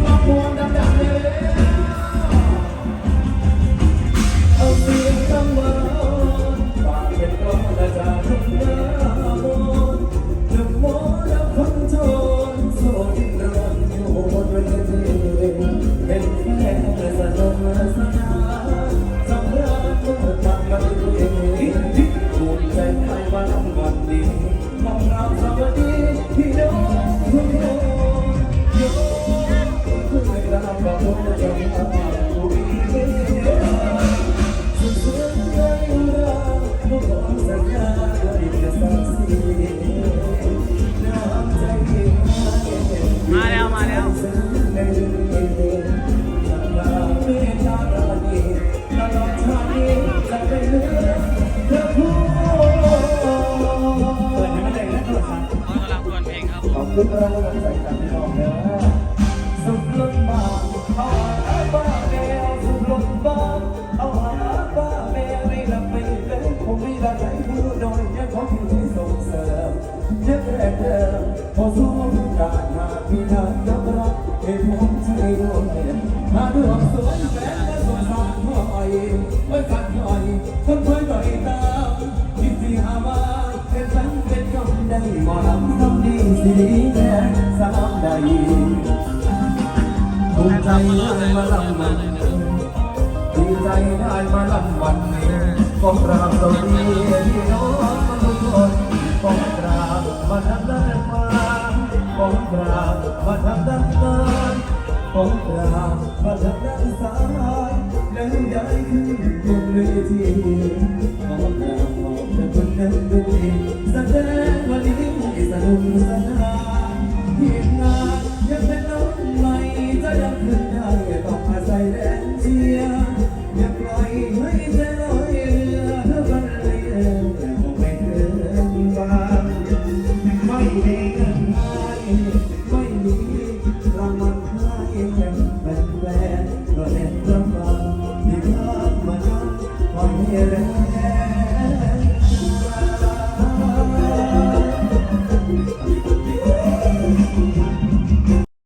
Vamos มาแล้ว มาแล้วในเรื่องนี้สัญญาไม่ทารานีตลอดชาตินี้จะไม่เหลือเธอผู้เปิดให้มันได้แล้วครับเขากำลังทวนเพลงครับขอบคุณเราใส่กัน ใจผู้โดยยังขอที่ที่ส่งเสริมยังแรงเดิมพอสู้การหาพี่นานยอมรับให้ผมใจด้วยมาด้วยความสวยแสนและสงสารพ่อยไว้ฝันหน่อยคนเคยบ่อยตามคิดที่หาว่าเป็นฉันเป็นคำได้หมอลำทำดีสีดีแดงสามใดภูมิใจได้มาลำมันดีใจได้มาลำวันนี้ก้มกราบสวัส ผมกราพระดับด้านซ้ายแล้ให้ย้ายขึ้นบนเวทีขอกราบขอบพระคุณนั้นด้วยแสดงวันนี้ให้สนุก